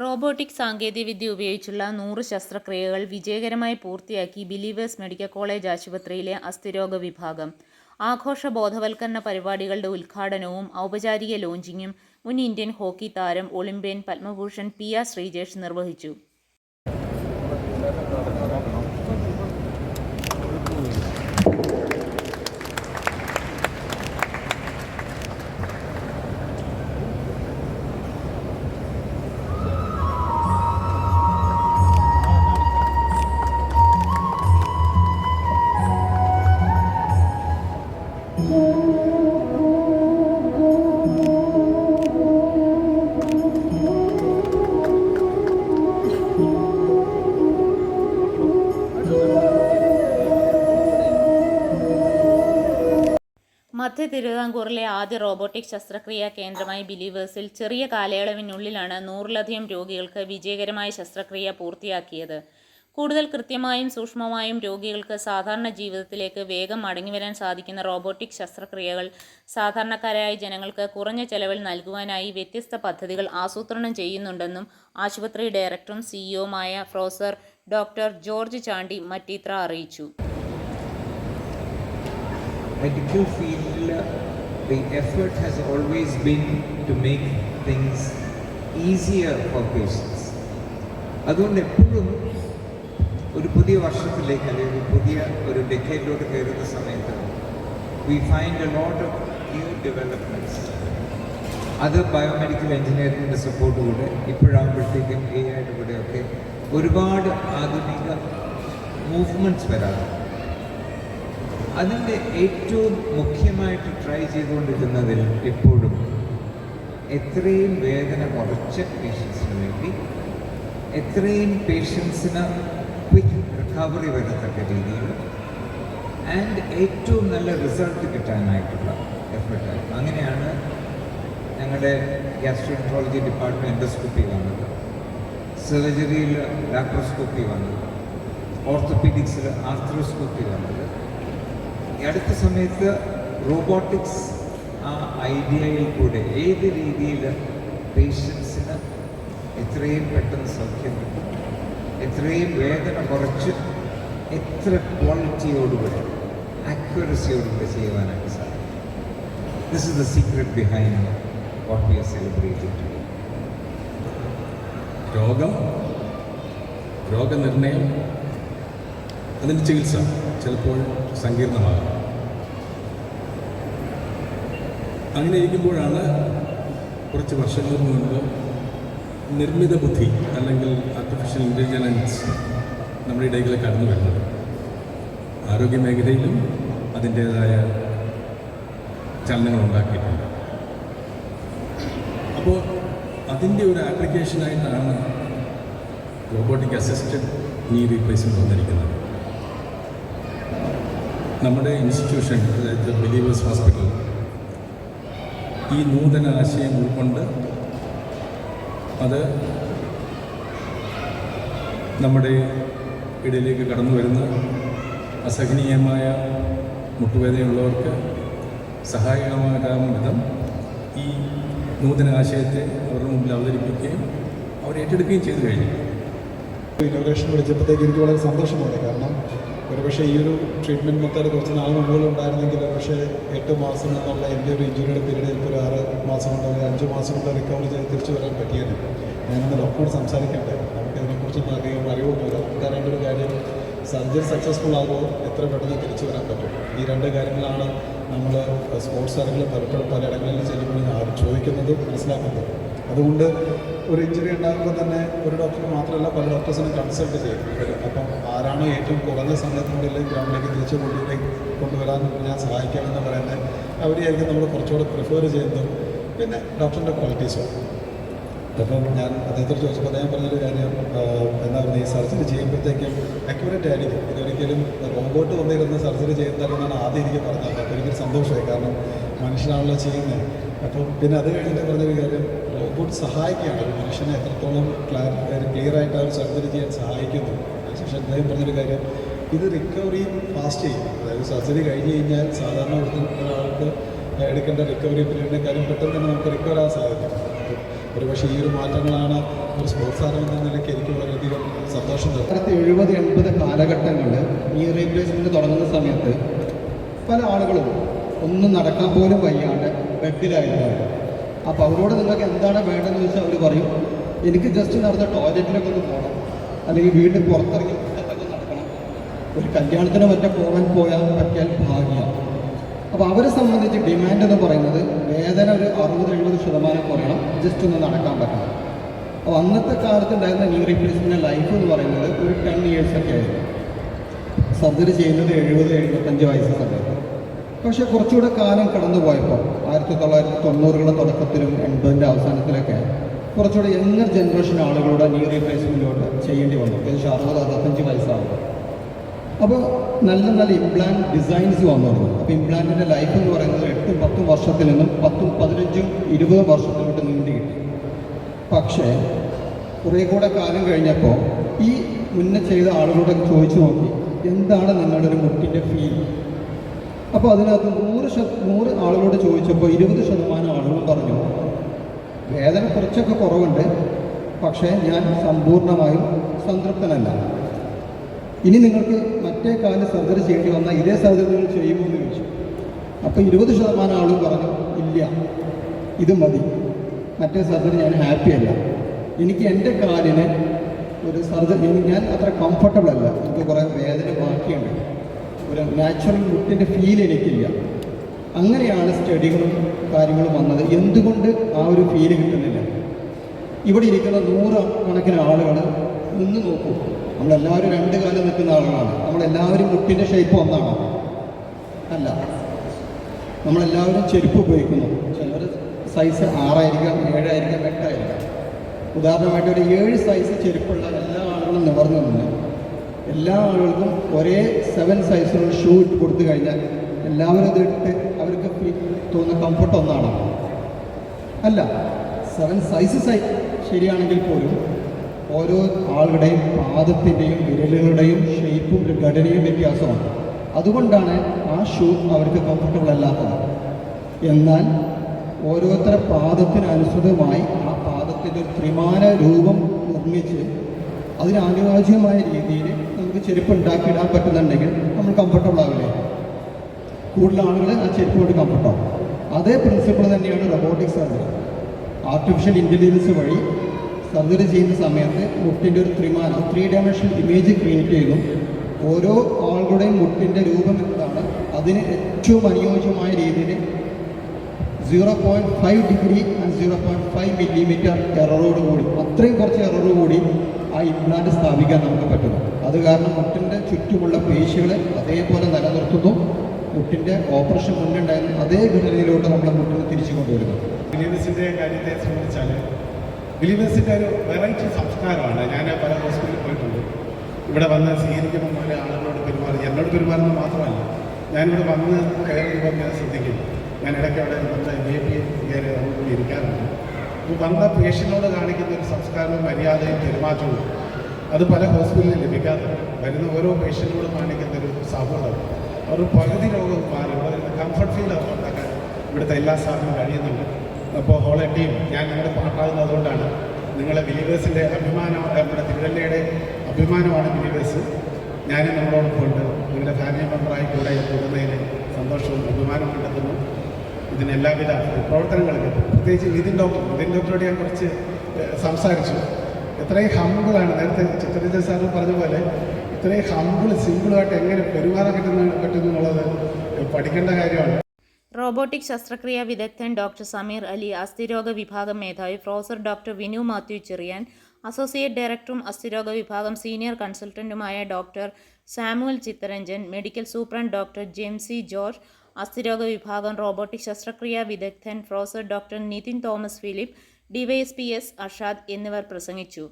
Robotic സാങ്കേതികവിദ്യ ഉപയോഗിച്ചുള്ള നൂറ് ശസ്ത്രക്രിയകൾ വിജയകരമായി പൂർത്തിയാക്കി ബിലീവേഴ്സ് മെഡിക്കൽ കോളേജ് ആശുപത്രിയിലെ അസ്ഥിരോഗ വിഭാഗം. ആഘോഷ ബോധവൽക്കരണ പരിപാടികളുടെ ഉദ്ഘാടനവും ഔപചാരിക ലോഞ്ചിങ്ങും മുൻ ഇന്ത്യൻ ഹോക്കി താരം Olympian Padma Bhushan P R Sreejesh നിർവഹിച്ചു. മധ്യ തിരുവിതാംകൂറിലെ ആദ്യ റോബോട്ടിക് ശസ്ത്രക്രിയാ കേന്ദ്രമായി ബിലീവേഴ്സിൽ ചെറിയ കാലയളവിനുള്ളിലാണ് നൂറിലധികം രോഗികൾക്ക് വിജയകരമായ ശസ്ത്രക്രിയ പൂർത്തിയാക്കിയത്. കൂടുതൽ കൃത്യമായും സൂക്ഷ്മമായും രോഗികൾക്ക് സാധാരണ ജീവിതത്തിലേക്ക് വേഗം മടങ്ങിവരാൻ സാധിക്കുന്ന റോബോട്ടിക് ശസ്ത്രക്രിയകൾ സാധാരണക്കാരായ ജനങ്ങൾക്ക് കുറഞ്ഞ ചെലവിൽ നൽകുവാനായി വ്യത്യസ്ത പദ്ധതികൾ ആസൂത്രണം ചെയ്യുന്നുണ്ടെന്നും ആശുപത്രി ഡയറക്ടറും സിഇഒമായ പ്രൊഫസർ ഡോക്ടർ ജോർജ് ചാണ്ടി മറ്റീത്ര അറിയിച്ചു. medical field, the effort has always been to make things easier for patients. അതുകൊണ്ട് എപ്പോഴും ഒരു പുതിയ വർഷത്തിലേക്ക് അല്ലെങ്കിൽ ഒരു പുതിയ ഒരു ഡെക്കേഡിലോട്ട് കയറുന്ന സമയത്ത് we find a lot of new developments അത് ബയോമെഡിക്കൽ എഞ്ചിനീയറിംഗിന്റെ സപ്പോർട്ടുകൂടെ ഇപ്പോഴാകുമ്പോഴത്തേക്കും എ ഐയുടെ കൂടെയൊക്കെ ഒരുപാട് ആധുനിക മൂവ്മെന്റ്സ് വരാറുണ്ട് അതിന്റെ ഏറ്റവും മുഖ്യമായിട്ട് ട്രൈ ചെയ്തുകൊണ്ടിരുന്നതിൽ എപ്പോഴും എത്രയും വേദന കുറച്ച പേഷ്യൻസിന് വേണ്ടി എത്രയും പേഷ്യൻസിന് ക്വിക്ക് റിക്കവറി വരത്തക്ക രീതിയിൽ ആൻഡ് ഏറ്റവും നല്ല റിസൾട്ട് കിട്ടാനായിട്ടുള്ള എഫർട്ട് അങ്ങനെയാണ് ഞങ്ങളുടെ ഗ്യാസ്ട്രോൻട്രോളജി ഡിപ്പാർട്ട്മെന്റ് എൻഡോസ്കോപ്പി വന്നത്. സർജറിയിൽ ലാപ്രോസ്കോപ്പി വന്നത്. ഓർത്തോപീഡിക്സിൽ ആർത്രോസ്കോപ്പി വന്നത്. ഈ അടുത്ത സമയത്ത് റോബോട്ടിക്സ് ആ ഐഡിയയിൽ കൂടെ ഏത് രീതിയിൽ പേഷ്യൻസിന് എത്രയും പെട്ടെന്ന് സൗഖ്യം എത്രയും വേദന കുറച്ച് എത്ര ക്വാളിറ്റിയോടുകൂടെ ആക്യുറസിയോടുകൂടെ ചെയ്യുവാനായിട്ട് സാധിക്കും. This is the secret behind what we are celebrating രോഗം രോഗനിർണയം അതിന്റെ ചികിത്സ ചിലപ്പോൾ സങ്കീർണമാകും. അങ്ങനെ ഇരിക്കുമ്പോഴാണ് കുറച്ച് വർഷങ്ങൾക്ക് മുൻപ് നിർമ്മിത ബുദ്ധി അല്ലെങ്കിൽ ആർട്ടിഫിഷ്യൽ ഇന്റലിജൻസ് നമ്മുടെ ഇടയിലേക്ക് കടന്നു വരുന്നത്. ആരോഗ്യ മേഖലയിലും അതിന്റേതായ ചലനങ്ങൾ ഉണ്ടാക്കിയിട്ടുണ്ട്. അപ്പോൾ അതിന്റെ ഒരു ആപ്ലിക്കേഷനായിട്ടാണ് റോബോട്ടിക് അസിസ്റ്റഡ് നീ റീപ്ലേസ്മെന്റ് വന്നിരിക്കുന്നത് നമ്മുടെ ഇൻസ്റ്റിറ്റ്യൂഷൻ അതായത് ബിലീവേഴ്സ് ഹോസ്പിറ്റൽ ഈ നൂതന ആശയം ഉൾക്കൊണ്ട് അത് നമ്മുടെ ഇടയിലേക്ക് കടന്നു വരുന്ന അസഹനീയമായ മുട്ടുവേദനയുള്ളവർക്ക് സഹായകമാകാൻ വിധം ഈ നൂതന ആശയത്തെ അവരുടെ മുമ്പിൽ അവതരിപ്പിക്കുകയും അവർ ഏറ്റെടുക്കുകയും ചെയ്തു കഴിഞ്ഞു. ഇന്നോവേഷൻ വിളിച്ചപ്പോഴത്തേക്ക് എനിക്ക് വളരെ സന്തോഷമാണ് കാരണം ഒരുപക്ഷെ ഈ ഒരു ട്രീറ്റ്മെന്റ് മെത്തേഡ് കുറച്ച് നാല് മുമ്പുകൾ ഉണ്ടായിരുന്നെങ്കിൽ പക്ഷേ എട്ട് മാസം എന്നുള്ള എന്റെ ഒരു ഇഞ്ചുറിയുടെ പീരീഡ് ഇപ്പോൾ ഒരു ആറ് മാസം കൊണ്ട് അല്ലെങ്കിൽ അഞ്ച് മാസം കൊണ്ട് റിക്കവർ ചെയ്ത് തിരിച്ചു വരാൻ പറ്റിയത്. ഞാനിന്ന് ഡോക്ടറോട് സംസാരിക്കട്ടെ. നമുക്കിതിനെക്കുറിച്ചൊന്നും അധികം അറിവൊന്നുമില്ല നമുക്കറിയേണ്ട ഒരു കാര്യം സർജറി സക്സസ്ഫുൾ ആകുമോ എത്ര പെട്ടെന്ന് തിരിച്ചു വരാൻ പറ്റും? ഈ രണ്ട് കാര്യങ്ങളാണ് നമ്മൾ സ്പോർട്സ് താരങ്ങൾ പലപ്പോഴും പല ഇടങ്ങളിൽ ചെല്ലുമ്പോൾ ചോദിക്കുന്നത് മനസ്സിലാക്കുന്നത്. അതുകൊണ്ട് ഒരു ഇഞ്ചുറി ഉണ്ടാകുമ്പോൾ തന്നെ ഒരു ഡോക്ടർ മാത്രമല്ല പല ഡോക്ടേഴ്സിനും കൺസൾട്ട് ചെയ്യും. അപ്പം ആരാണോ ഏറ്റവും കുറഞ്ഞ സമയത്തിനുള്ളിൽ ഗ്രൗണ്ടിലേക്ക് തിരിച്ചു കൊണ്ടുവരാൻ കൊണ്ടുവരാൻ ഞാൻ സഹായിക്കാമെന്ന് പറയുന്നത് അവരെയായിരിക്കും നമ്മൾ കുറച്ചുകൂടെ പ്രിഫർ ചെയ്യുന്നതും പിന്നെ ഡോക്ടറിന്റെ ക്വാളിറ്റീസും അപ്പം ഞാൻ അദ്ദേഹത്തോട് ചോദിച്ചപ്പോൾ അദ്ദേഹം പറഞ്ഞൊരു കാര്യം എന്താ പറയുക ഈ സർജറി ചെയ്യുമ്പോഴത്തേക്കും അക്യൂറേറ്റ് ആയിരിക്കും. ഇതൊരിക്കലും റോബോട്ട് വന്നിരുന്ന് സർജറി ചെയ്യുന്നതല്ലെന്നാണ് ആദ്യം എനിക്ക് പറഞ്ഞത്. അപ്പോൾ എനിക്കൊരു സന്തോഷമായി. കാരണം മനുഷ്യനാണല്ലോ ചെയ്യുന്നത്. അപ്പം പിന്നെ അത് കഴിഞ്ഞിട്ട് പറഞ്ഞൊരു കാര്യം റോബോട്ട് സഹായിക്കുകയാണ്. ഒരു മനുഷ്യനെ എത്രത്തോളം ക്ലിയർ ആയിട്ട് അവർ സർജറി ചെയ്യാൻ സഹായിക്കുന്നു. അതിനുശേഷം അദ്ദേഹം പറഞ്ഞൊരു കാര്യം ഇത് റിക്കവറി ഫാസ്റ്റ് ചെയ്യും. അതായത് സർജറി കഴിഞ്ഞ് കഴിഞ്ഞാൽ സാധാരണ ഒരാൾക്ക് എടുക്കേണ്ട റിക്കവറി പീരീഡിനെ കാര്യം പെട്ടെന്ന് തന്നെ നമുക്ക് റിക്കവർ ആകാൻ സാധിക്കും. ഒരു പക്ഷേ ഈ ഒരു മാറ്റങ്ങളാണ് ഒരു സ്പോർട്സ് താരം എന്ന നിലയ്ക്ക് എനിക്ക് വളരെയധികം സന്തോഷം തരുന്നത്. ആയിരത്തി എഴുപത് എൺപത് കാലഘട്ടങ്ങളിൽ ഈ റീപ്ലേസ്മെന്റ് തുടങ്ങുന്ന സമയത്ത് പല ആളുകളും ഒന്നും നടക്കാൻ പോലും വയ്യാണ്ട് ബെഡിലായിരുന്നു അപ്പോൾ അവരോട് നിങ്ങൾക്ക് എന്താണ് വേണ്ടതെന്ന് ചോദിച്ചാൽ അവർ പറയും എനിക്ക് ജസ്റ്റ് നടന്ന ടോയ്ലറ്റിലൊക്കെ ഒന്ന് പോകണം അല്ലെങ്കിൽ വീട്ടിൽ പുറത്തിറങ്ങി നടക്കണം. ഒരു കല്യാണത്തിന് മറ്റേ പോകാൻ പോയാൽ പറ്റിയാൽ ഭാഗ്യ. അപ്പോൾ അവരെ സംബന്ധിച്ച് ഡിമാൻഡ് എന്ന് പറയുന്നത് വേദന ഒരു അറുപത് എഴുപത് ശതമാനം കുറയണം ജസ്റ്റ് ഒന്ന് നടക്കാൻ പറ്റണം. അപ്പോൾ അന്നത്തെ കാലത്ത് ഉണ്ടായിരുന്ന ന്യൂ റീപ്ലേസ്മെന്റ് ലൈഫ് എന്ന് പറയുന്നത് ഒരു ടെൻ ഇയേഴ്സ് ഒക്കെ ആയിരുന്നു. സർജറി ചെയ്യുന്നത് എഴുപത് എഴുപത്തഞ്ച് വയസ്സ് സമയത്ത്. പക്ഷേ കുറച്ചുകൂടെ കാലം കടന്നു പോയപ്പോൾ ആയിരത്തി തൊള്ളായിരത്തി തൊണ്ണൂറുകളുടെ തുടക്കത്തിലും എൺപതിന്റെ അവസാനത്തിലൊക്കെ കുറച്ചുകൂടെ യങ്ങർ ജനറേഷൻ ആളുകളുടെ നീ റീപ്ലേസ്മെന്റിലോട്ട് ചെയ്യേണ്ടി വന്നു. ഏകദേശം അറുപത് അറുപത്തഞ്ച് വയസ്സാവും അപ്പോൾ നല്ല നല്ല ഇംപ്ലാന്റ് ഡിസൈൻസ് വന്നു തുടങ്ങി അപ്പോൾ ഇംപ്ലാന്റിന്റെ ലൈഫ് എന്ന് പറയുന്നത് എട്ടും പത്തും വർഷത്തിൽ നിന്നും പത്തും പതിനഞ്ചും ഇരുപതും വർഷത്തിലോട്ട് നീണ്ടി കിട്ടി. പക്ഷേ കുറേ കൂടെ കാലം കഴിഞ്ഞപ്പോൾ ഈ മുന്നേ ചെയ്ത ആളുകളോട് ചോദിച്ചു നോക്കി എന്താണ് നിങ്ങളുടെ ഒരു മുട്ടിന്റെ ഫീൽ അപ്പോൾ അതിനകത്ത് നൂറ് ശത നൂറ് ആളുകളോട് ചോദിച്ചപ്പോൾ ഇരുപത് ശതമാനം ആളുകൾ പറഞ്ഞു. വേദന കുറച്ചൊക്കെ കുറവുണ്ട്. പക്ഷേ ഞാൻ സമ്പൂർണമായും സംതൃപ്തനല്ല. ഇനി നിങ്ങൾക്ക് മറ്റേ കാൽ സർജറി ചെയ്യേണ്ടി വന്നാൽ ഇതേ സർജറി നിങ്ങൾ ചെയ്യുമോ എന്ന് ചോദിച്ചു. അപ്പോൾ ഇരുപത് ശതമാനം ആളുകൾ പറഞ്ഞു ഇല്ല ഇത് മതി. മറ്റേ സർജറി ഞാൻ ഹാപ്പിയല്ല എനിക്ക് എന്റെ കാലിന് ഒരു സർജറി ഞാൻ അത്ര കംഫർട്ടബിൾ അല്ല എനിക്ക് കുറേ വേദന ബാക്കിയുണ്ട് ഒരു നാച്ചുറൽ ലുക്കിന്റെ ഫീൽ എനിക്കില്ല. അങ്ങനെയാണ് സ്റ്റഡികളും കാര്യങ്ങളും വന്നത്. എന്തുകൊണ്ട് ആ ഒരു ഫീൽ കിട്ടുന്നില്ല? ഇവിടെ ഇരിക്കുന്ന നൂറ് കണക്കിന് ആളുകൾ നിന്ന് നോക്കൂ. നമ്മളെല്ലാവരും രണ്ട് കാലം നിൽക്കുന്ന ആളുകളാണ്. നമ്മളെല്ലാവരും മുട്ടിന്റെ ഷേപ്പ് ഒന്നാണ്? അല്ല. നമ്മളെല്ലാവരും ചെരുപ്പ് ഉപയോഗിക്കുന്നു. ചിലർ സൈസ് ആറായിരിക്കാം ഏഴായിരിക്കാം എട്ടായിരിക്കാം. ഉദാഹരണമായിട്ട് ഒരു ഏഴ് സൈസ് ചെരുപ്പുള്ള എല്ലാ ആളുകളും നിവർന്നു നിന്ന് എല്ലാ ആളുകൾക്കും ഒരേ സെവൻ സൈസിലുള്ള ഷൂ ഇട്ട് കൊടുത്തു കഴിഞ്ഞാൽ എല്ലാവരും അത് ഇട്ട് അവർക്ക് തോന്നുന്ന കംഫർട്ട് ഒന്നാണ്. അല്ല സെവൻ സൈസ് സൈ ശരിയാണെങ്കിൽ പോലും ഓരോ ആളുടെയും പാദത്തിന്റെയും വിരലുകളുടെയും ഷേപ്പും ഘടനയും വ്യത്യാസമാണ്. അതുകൊണ്ടാണ് ആ ഷൂ അവർക്ക് കംഫർട്ടബിൾ അല്ലാത്തത്. എന്നാൽ ഓരോരുത്തരുടെ പാദത്തിനനുസൃതമായി ആ പാദത്തിന്റെ ത്രിമാന രൂപം നിർമ്മിച്ച് അതിനാനുയോജ്യമായ രീതിയിൽ നമുക്ക് ചെരുപ്പ് ഉണ്ടാക്കിയിടാൻ പറ്റുന്നുണ്ടെങ്കിൽ നമ്മൾ കംഫർട്ടബിൾ ആവില്ലേ കൂടുതൽ ആളുകൾ ആ ചെരുപ്പ് കൊണ്ട് കംഫർട്ടാവും അതേ പ്രിൻസിപ്പിൾ തന്നെയാണ് റൊബോട്ടിക് സർജറി ആർട്ടിഫിഷ്യൽ ഇന്റലിജൻസ് വഴി സർജറി ചെയ്യുന്ന സമയത്ത് മുട്ടിന്റെ ഒരു ത്രിമാന ത്രീ ഡയമെൻഷണൽ ഇമേജ് ക്രിയേറ്റ് ചെയ്തു ഓരോ ആളുകളുടെയും മുട്ടിന്റെ രൂപം എന്താണ്? അതിന് ഏറ്റവും അനുയോജ്യമായ രീതിയിൽ zero point five degree and zero point five millimetre എററോട് കൂടി. അത്രയും കുറച്ച് എററോട് കൂടി ആ ഇംപ്ലാന്റ് സ്ഥാപിക്കാൻ നമുക്ക് പറ്റുന്നു. അത് കാരണം മുട്ടിന്റെ ചുറ്റുമുള്ള പേശികളെ അതേപോലെ നിലനിർത്തുന്നു. മുട്ടിന്റെ ഓപ്പറേഷൻ മുന്നുണ്ടായിരുന്ന. അതേ ഘടനയിലോട്ട് നമ്മളെ മുട്ടിനെ തിരിച്ചു കൊണ്ടുവരുന്നു ബിലീവേഴ്സിന്റെ കാര്യത്തെ സംബന്ധിച്ചാൽ ബിലീവേഴ്സിന്റെ ഒരു വെറൈറ്റി സംസ്കാരമാണ്. ഞാൻ പല ഹോസ്പിറ്റലിൽ പോയിട്ടുണ്ട്. ഇവിടെ വന്ന് സ്വീകരിക്കുമ്പോൾ പോലെ ആളുകളോട് പെരുമാറി എന്നോട് പെരുമാറുന്നത് മാത്രമല്ല ഞാനിവിടെ വന്ന് കയറുമ്പോൾ ഞാൻ ശ്രദ്ധിക്കും. ഞാൻ ഇടയ്ക്ക് അവിടെ നമ്മുടെ ബി പി കയറി ഇരിക്കാറുണ്ട്. വന്ന പേഷ്യനോട് കാണിക്കുന്ന ഒരു സംസ്കാരവും മര്യാദയും പെരുമാറ്റവും അത് പല ഹോസ്പിറ്റലിൽ ലഭിക്കാറുണ്ട്. വരുന്ന ഓരോ പേഷ്യനോട് കാണിക്കുന്ന ഒരു സൗഹൃദം ഒരു പകുതി രോഗം മാറി. അവിടെ കംഫർട്ട് ഫീൽ ഉണ്ടാക്കാൻ ഇവിടുത്തെ എല്ലാ സ്ഥാപനവും കഴിയുന്നുണ്ട്. അപ്പോൾ ഹോളെ ടീം ഞാൻ നിങ്ങളുടെ പാട്ടാകുന്നത് അതുകൊണ്ടാണ് നിങ്ങളെ ബിലീവേഴ്സിന്റെ അഭിമാനം നമ്മുടെ തിരുവല്ലയുടെ അഭിമാനമാണ് ബിലീവേഴ്സ് ഞാനും നമ്മളോടൊപ്പം ഉണ്ട്. നിങ്ങളുടെ ഫാമിലി മെമ്പറായി കൂടെ കൂടുന്നതിൽ സന്തോഷവും അഭിമാനവും കണ്ടെത്തുന്നു. ഇതിന് എല്ലാവിധ പ്രവർത്തനങ്ങളും പ്രത്യേകിച്ച് നിതിൻ ഡോക്ടർ നിതിൻ ഡോക്ടറോട് ഞാൻ കുറച്ച് സംസാരിച്ചു. എത്രയും ഹമ്പിളാണ്. നേരത്തെ ചിത്രരഞ്ജൻ സാർ പറഞ്ഞ പോലെ ഇത്രയും ഹമ്പിൾ സിമ്പിളായിട്ട് എങ്ങനെ പെരുമാറാൻ പറ്റുന്ന പറ്റുന്നു എന്നുള്ളത് പഠിക്കേണ്ട കാര്യമാണ്. റോബോട്ടിക് ശസ്ത്രക്രിയാ വിദഗ്ധൻ ഡോക്ടർ സമീർ അലി അസ്ഥിരോഗ വിഭാഗം മേധാവി professor doctor Vinu Mathew Cherian associate ഡയറക്ടറും അസ്ഥിരോഗ വിഭാഗം senior കൺസൾട്ടന്റുമായ doctor Samuel Chittaranjan medical superintendent doctor Jaimsy George അസ്ഥിരോഗ വിഭാഗം റോബോട്ടിക് ശസ്ത്രക്രിയാ വിദഗ്ധൻ professor doctor Nithin Thomas Philip DYSP S Ashad എന്നിവർ പ്രസംഗിച്ചു.